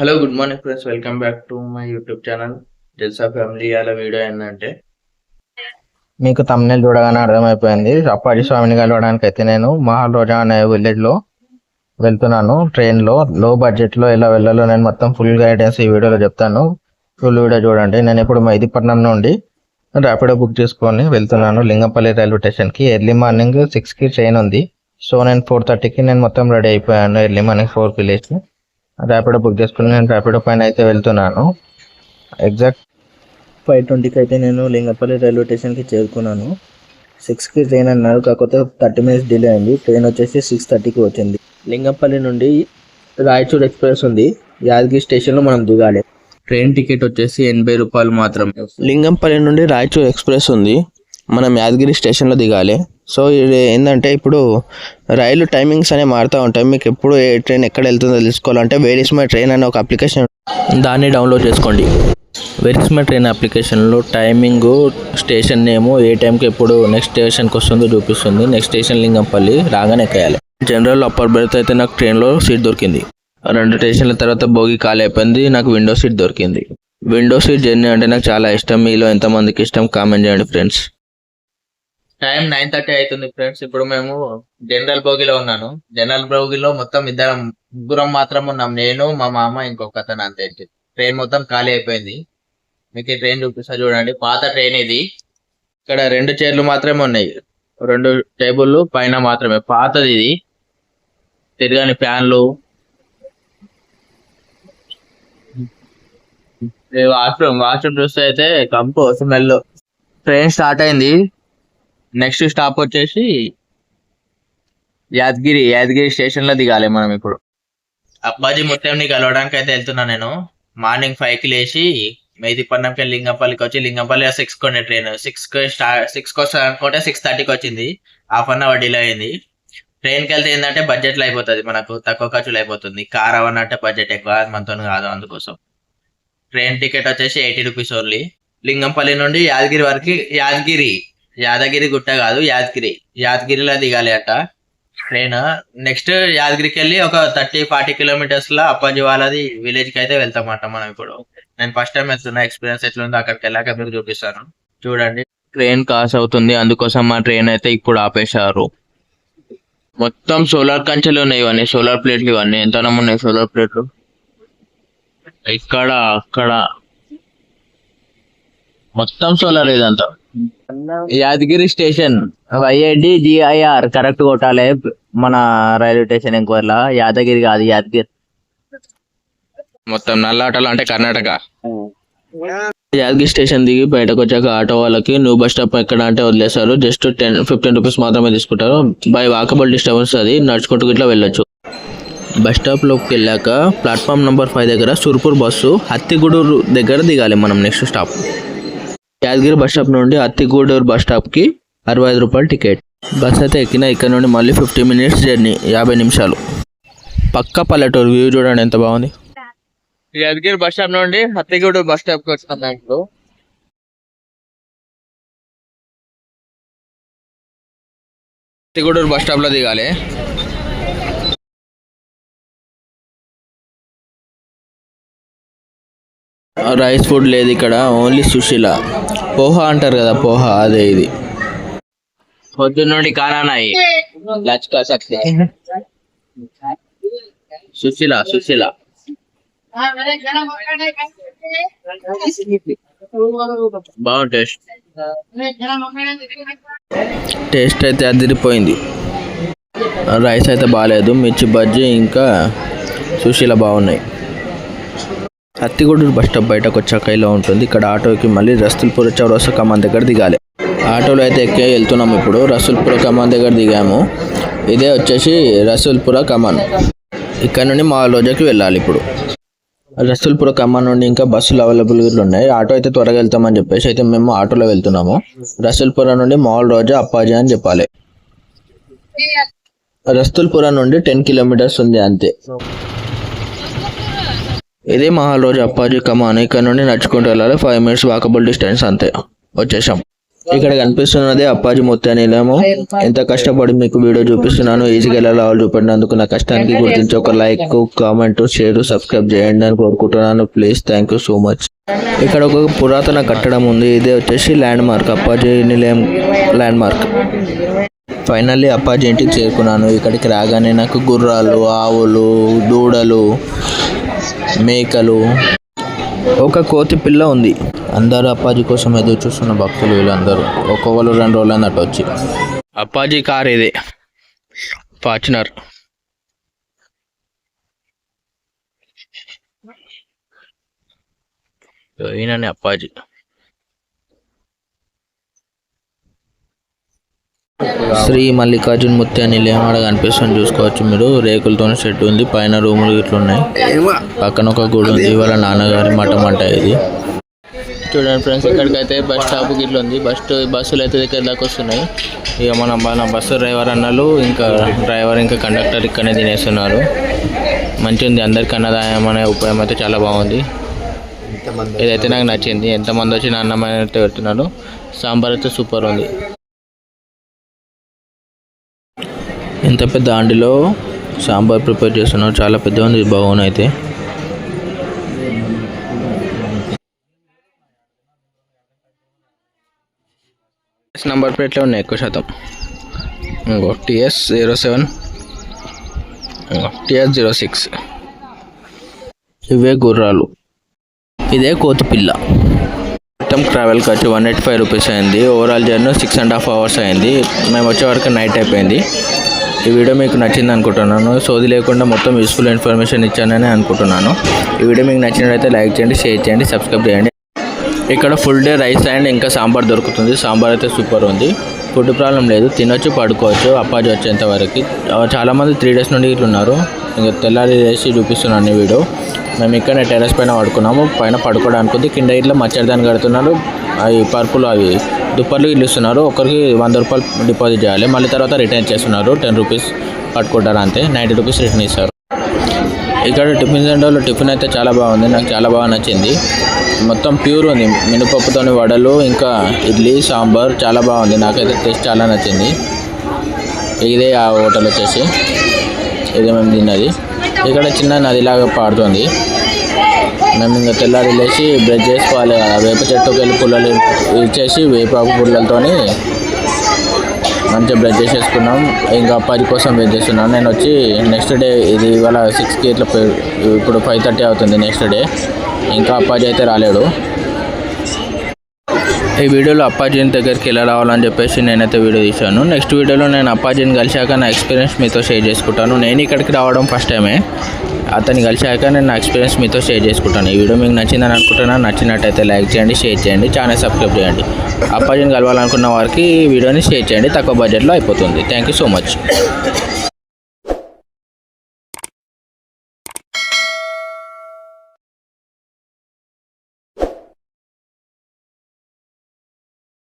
Hello good morning friends welcome back to my YouTube channel Jalsa family అలా video ఏంటంటే మీకు thumbnail చూడగానే అర్థమైపోయింది. అప్పాజీ స్వామిని కలవడానికి అయితే నేను మహల్ రోజా అనే విలేజ్లో వెళ్తున్నాను. ట్రైన్లో లో బడ్జెట్లో ఎలా వెళ్ళాలో నేను మొత్తం ఫుల్ గైడెన్స్ ఈ వీడియోలో చెప్తాను. ఫుల్ వీడియో చూడండి. నేను ఇప్పుడు మైదీపట్నం నుండి ర్యాపిడో బుక్ చేసుకొని వెళ్తున్నాను. లింగంపల్లి రైల్వే స్టేషన్కి ఎర్లీ మార్నింగ్ సిక్స్కి ట్రైన్ ఉంది. సో నేను ఫోర్ థర్టీకి నేను మొత్తం రెడీ అయిపోయాను. ఎర్లీ మార్నింగ్ ఫోర్కి లేచి. ర్యాపిడో బుక్ చేసుకుని నేను ర్యాపిడో పైన అయితే వెళ్తున్నాను. ఎగ్జాక్ట్ ఫైవ్ ట్వంటీకి అయితే నేను లింగపల్లి రైల్వే స్టేషన్కి చేరుకున్నాను. సిక్స్కి ట్రైన్ అన్నారు కాకపోతే థర్టీ మినిట్స్ డిలే అయింది. ట్రైన్ వచ్చేసి సిక్స్ థర్టీకి వచ్చింది. లింగంపల్లి నుండి రాయచూర్ ఎక్స్ప్రెస్ ఉంది. యాదగిరి స్టేషన్లో మనం దిగాలి. ట్రైన్ టికెట్ వచ్చేసి ఎనభై రూపాయలు మాత్రమే. లింగంపల్లి నుండి రాయచూర్ ఎక్స్ప్రెస్ ఉంది. మనం యాదగిరి స్టేషన్లో దిగాలి. సో ఇది ఏంటంటే ఇప్పుడు రైలు టైమింగ్స్ అనేవి మారుతూ ఉంటాయి. మీకు ఎప్పుడు ఏ ట్రైన్ ఎక్కడ వెళ్తుందో తెలుసుకోవాలంటే వేర్ ఇస్ మై ట్రైన్ అనే ఒక అప్లికేషన్ దాన్ని డౌన్లోడ్ చేసుకోండి. వెరిస్ మై ట్రైన్ అప్లికేషన్లో టైమింగ్ స్టేషన్ నేము ఏ టైంకి ఎప్పుడు నెక్స్ట్ స్టేషన్కి వస్తుందో చూపిస్తుంది. నెక్స్ట్ స్టేషన్ లింగంపల్లి రాగానే ఎక్కేయాలి. జనరల్ అప్పర్ బెర్త్ అయితే నాకు ట్రైన్లో సీట్ దొరికింది. రెండు స్టేషన్ల తర్వాత భోగి ఖాళీ అయిపోయింది. నాకు విండో సీట్ దొరికింది. విండో సీట్ జర్నీ అంటే నాకు చాలా ఇష్టం. మీలో ఎంతమందికి ఇష్టం? కామెంట్ చేయండి ఫ్రెండ్స్ టైం నైన్ థర్టీ అవుతుంది ఫ్రెండ్స్. ఇప్పుడు మేము జనరల్ బోగిలో ఉన్నాను. జనరల్ బోగిలో మొత్తం ఇద్దరం ముగ్గురం మాత్రం ఉన్నాం. నేను మా మామ ఇంకొక అతను అంతే. ట్రైన్ మొత్తం ఖాళీ అయిపోయింది. మీకు ఈ ట్రైన్ చూపిస్తా చూడండి. పాత ట్రైన్ ఇది. ఇక్కడ రెండు చైర్లు మాత్రమే ఉన్నాయి. రెండు టేబుల్లు పైన మాత్రమే. పాతది ఇది. తిరగని ఫ్యాన్లు. వాష్రూమ్ వాష్రూమ్ చూస్తే అయితే కంపు స్మెల్ ట్రైన్ స్టార్ట్ అయింది. నెక్స్ట్ స్టాప్ వచ్చేసి యాదగిరి యాదగిరి స్టేషన్లో దిగాలి మనం ఇప్పుడు. అబ్బాజీ ముత్యంని కలవడానికి అయితే వెళ్తున్నా నేను. మార్నింగ్ ఫైవ్కి లేచి మెహదీపట్నంకి లింగంపల్లికి వచ్చి లింగంపల్లి సిక్స్ కొనే ట్రైన్. సిక్స్ స్టార్ట్ సిక్స్ వస్తుంది అనుకుంటే సిక్స్ థర్టీకి వచ్చింది. హాఫ్ అన్ అవర్ డిలే అయింది. ట్రైన్కి వెళ్తే ఏంటంటే బడ్జెట్లో అయిపోతుంది మనకు తక్కువ ఖర్చులు అయిపోతుంది. కార్ అవన్నంటే బడ్జెట్ ఎక్కువ మనతో కాదు అందుకోసం. ట్రైన్ టికెట్ వచ్చేసి ఎయిటీ రూపీస్ ఓన్లీ. లింగంపల్లి నుండి యాదగిరి వరకు యాదగిరి యాదగిరి గుట్ట కాదు యాదగిరి. యాదగిరిలో దిగాలి అట. ట్రైన్ నెక్స్ట్ యాదగిరికి వెళ్ళి ఒక థర్టీ ఫార్టీ కిలోమీటర్స్లో అప్పాజీ వాళ్ళది విలేజ్కి అయితే వెళ్తామట మనం ఇప్పుడు. నేను ఫస్ట్ టైం వెళ్తున్నా ఎక్స్పీరియన్స్ ఎట్లుందో అక్కడికి వెళ్ళాక మీకు చూపిస్తాను. చూడండి. ట్రైన్ కాస్ అవుతుంది అందుకోసం మా ట్రైన్ అయితే ఇప్పుడు ఆపేశారు. మొత్తం సోలార్ కంచెలు ఉన్నాయి ఇవన్నీ సోలార్ ప్లేట్లు ఇవన్నీ. ఎంత ఉన్నాయి సోలార్ ప్లేట్లు ఇక్కడ అక్కడ. మొత్తం సోలార్ ఇదంతా. Yadagiri station Y I D G I R correct కొట్టాలి. మన రైల్వే స్టేషన్ ఎంక్వైర్లా? యాదగిరి కాదు యాదగిరి. మొత్తం నల్లాటలు అంటే కర్ణాటక. యాదగిరి స్టేషన్ దిగి బయటకు వచ్చాక ఆటో వాళ్ళకి న్యూ బస్ స్టాప్ ఎక్కడ అంటే వదిలేస్తారు జస్ట్ టెన్ ఫిఫ్టీన్ రూపీస్ మాత్రమే తీసుకుంటారు. బై వాకబుల్ డిస్టర్బెన్స్ అది నడుచుకుంటూ ఇట్లా వెళ్ళొచ్చు. బస్ స్టాప్లోకి వెళ్ళాక ప్లాట్ఫామ్ నెంబర్ ఫైవ్ దగ్గర సుర్పూర్ బస్సు హత్తిగూడూరు దగ్గర దిగాలి మనం next stop. Yadagiri bus stop నుండి అత్తిగూడూరు బస్ స్టాప్కి అరవై ఐదు రూపాయలు టికెట్. బస్ అయితే ఎక్కిన ఇక్కడ నుండి మళ్ళీ ఫిఫ్టీ మినిట్స్ జర్నీ యాభై నిమిషాలు. పక్క పల్లెటూరు వ్యూ చూడండి ఎంత బాగుంది. యాదగిరి బస్ స్టాప్ నుండి అత్తిగూడూరు బస్ స్టాప్కి వచ్చిన ఇప్పుడు. అత్తిగూడూరు బస్ స్టాప్లో దిగాలి. రైస్ ఫుడ్ లేదు ఇక్కడ ఓన్లీ సుశీల. పోహా అంటారు కదా పోహా అదే ఇది. పొద్దున్న నుండి కానాయి లచ్కా శక్తి సుశీల సుశీల. బాగుంది టేస్ట్. టేస్ట్ అయితే అదిరిపోయింది. రైస్ అయితే బాగాలేదు మిర్చి బజ్జీ ఇంకా సుశీల బాగున్నాయి. అత్తిగూడూరు బస్ స్టాప్ బయటకు వచ్చాక ఇలా ఉంటుంది. ఇక్కడ ఆటోకి మళ్ళీ రస్తుల్పూర్ చౌరస్తా కమాన్ దగ్గర దిగాలి. ఆటోలో అయితే ఎక్కే వెళ్తున్నాం ఇప్పుడు. రసూల్పుర కమాన్ దగ్గర దిగాము. ఇదే వచ్చేసి రసూల్పుర కమాన్ ఇక్కడ నుండి మా రోజాకి వెళ్ళాలి ఇప్పుడు. రసూల్పుర కమాన్ నుండి ఇంకా బస్సులు అవైలబుల్గా ఉన్నాయి. ఆటో అయితే త్వరగా వెళ్తామని చెప్పేసి అయితే మేము ఆటోలో వెళ్తున్నాము. రసూల్పుర నుండి మాల్ రోజా అప్పాజీ అని చెప్పాలి. రస్తుల్పుర నుండి టెన్ కిలోమీటర్స్ ఉంది అంతే. ఇదే మహాల్ రోజు అప్పాజీ కమాన్ ఇక్కడ నుండి నడుచుకుంటూ వెళ్ళాలి. ఫైవ్ మినిట్స్ వాకబుల్ డిస్టెన్స్ అంతే. వచ్చేసాం. ఇక్కడ కనిపిస్తున్నది అప్పాజీ ముత్య నీలము ఎంత కష్టపడి మీకు వీడియో చూపిస్తున్నాను ఈజీగా ఎలా వాళ్ళు చూపెట్టినందుకు నా కష్టానికి గుర్తించి ఒక లైక్ కామెంట్ షేర్ సబ్స్క్రైబ్ చేయండి అని కోరుకుంటున్నాను. Please thank you so much ఇక్కడ ఒక పురాతన కట్టడం ఉంది. ఇదే వచ్చేసి ల్యాండ్ మార్క్ అప్పాజీ నిలయం ల్యాండ్ మార్క్ ఫైనల్లీ అప్పాజీ ఇంటికి చేరుకున్నాను. ఇక్కడికి రాగానే నాకు గుర్రాలు ఆవులు దూడలు మేకలు. ఒక కోతి పిల్ల ఉంది. అందరూ అప్పాజీ కోసం ఎదురు చూస్తున్న భక్తులు వీళ్ళందరూ. ఒక్కొక్కరు రెండు రోజులు అన్నట్టు వచ్చి. అప్పాజీ కార్ ఇది. ఫార్చునర్. ఈయననే అప్పాజీ. శ్రీ మల్లికార్జున్ ముత్య నిలయం ఆడ కనిపిస్తుంది. చూసుకోవచ్చు మీరు. రేకులతో సెట్ ఉంది. పైన రూములు ఇట్లా ఉన్నాయి. పక్కన ఒక గుడి ఉంది. వాళ్ళ నాన్నగారి మఠం అంట ఇది. చూడండి ఫ్రెండ్స్ ఇక్కడికైతే బస్ స్టాప్ ఇట్లా ఉంది. బస్ బస్సులు అయితే దగ్గర దాకా వస్తున్నాయి. ఇక మన మన బస్సు డ్రైవర్ అన్నలు ఇంకా డ్రైవర్ ఇంకా కండక్టర్ ఇక్కడనే తినేస్తున్నారు. మంచిగా ఉంది అందరికి అన్నదానం అనే ఉపాయం అయితే చాలా బాగుంది. ఇదైతే నాకు నచ్చింది ఎంతమంది వచ్చి అన్నం అయితే పెడుతున్నారు. సాంబార్ అయితే సూపర్ ఉంది. ఎంత పెద్ద ఆండిలో సాంబార్ ప్రిపేర్ చేస్తున్నారు. చాలా పెద్ద ఉంది బాగుంది అయితే. నంబర్ ప్లేట్లో ఉన్నాయి ఎక్కువ శాతం. ఇంకో TS zero seven TS zero six ఇవే గుర్రాలు. ఇదే కోతిపిల్ల మొత్తం ట్రావెల్ ఖర్చు వన్ ఎయిటీ ఫైవ్ రూపీస్ అయింది overall journey six and half hours అయింది. మేము వచ్చే వరకు నైట్ అయిపోయింది. ఈ వీడియో మీకు నచ్చింది అనుకుంటున్నాను. సోది లేకుండా మొత్తం యూస్ఫుల్ ఇన్ఫర్మేషన్ ఇచ్చానని అనుకుంటున్నాను. ఈ వీడియో మీకు నచ్చినట్లయితే లైక్ చేయండి షేర్ చేయండి సబ్స్క్రైబ్ చేయండి. ఇక్కడ ఫుల్ డే రైస్ అండ్ ఇంకా సాంబార్ దొరుకుతుంది. సాంబార్ అయితే సూపర్ ఉంది. ఫుడ్ ప్రాబ్లం లేదు. తినొచ్చు పడుకోవచ్చు అప్పాజీ వచ్చేంత వరకు. చాలామంది త్రీ డేస్ నుండి ఇట్లా ఉన్నారు. ఇంకా తెల్లారి వేసి చూపిస్తున్నాను ఈ వీడియో. మేము ఇక్కడ టెర్రస్ పైన పడుకున్నాము. పైన పడుకోవడానికి కింద ఇట్లా మచ్చరిదాన్ని కడుతున్నారు. అవి పరుపులు అవి దుప్పర్లు ఇల్లు ఇస్తున్నారు ఒకరికి వంద రూపాయలు డిపాజిట్ చేయాలి. మళ్ళీ తర్వాత రిటర్న్ చేస్తున్నారు. టెన్ రూపీస్ పట్టుకుంటారు అంతే. నైంటీ రూపీస్ రిటర్న్ ఇస్తారు. ఇక్కడ టిఫిన్ సెంటర్లో టిఫిన్ అయితే చాలా బాగుంది. నాకు చాలా బాగా నచ్చింది. మొత్తం ప్యూర్ ఉంది. మినపప్పుతోని వడలు ఇంకా ఇడ్లీ సాంబార్ చాలా బాగుంది. నాకైతే టేస్ట్ చాలా నచ్చింది. ఇదే ఆ హోటల్ వచ్చేసి. ఇదే మేము తిన్నది. ఇక్కడ చిన్న నదిలాగా పాడుతుంది మేము ఇంకా తెల్లారి లేచి బ్రష్ చేసుకోవాలి వేప చెట్టుకి వెళ్ళి పుల్లలు ఇచ్చేసి వేపాకు పుల్లలతోని మంచిగా బ్రష్ చేసేసుకున్నాం. ఇంకా పది కోసం వెయిట్ చేస్తున్నాను నేను వచ్చి నెక్స్ట్ డే ఇది ఇవాళ సిక్స్కి ఇట్లా ఇప్పుడు ఫైవ్ థర్టీ అవుతుంది నెక్స్ట్ డే ఇంకా అప్పాజీ అయితే రాలేడు. ఈ వీడియోలో అప్పాజీని దగ్గరికి ఎలా రావాలని చెప్పేసి నేనైతే వీడియో తీశాను. నెక్స్ట్ వీడియోలో నేను అప్పాజీని కలిశాక నా ఎక్స్పీరియన్స్ మీతో షేర్ చేసుకుంటాను. నేను ఇక్కడికి రావడం ఫస్ట్ టైమే అతన్ని కలిశాక నేను నా ఎక్స్పీరియన్స్ మీతో షేర్ చేసుకుంటాను. ఈ వీడియో మీకు నచ్చిందని అనుకుంటున్నాను నచ్చినట్టయితే లైక్ చేయండి షేర్ చేయండి ఛానల్ సబ్స్క్రైబ్ చేయండి. అప్పాజీని కలవాలనుకున్న వారికి ఈ వీడియోని షేర్ చేయండి. తక్కువ బడ్జెట్లో అయిపోతుంది. Thank you so much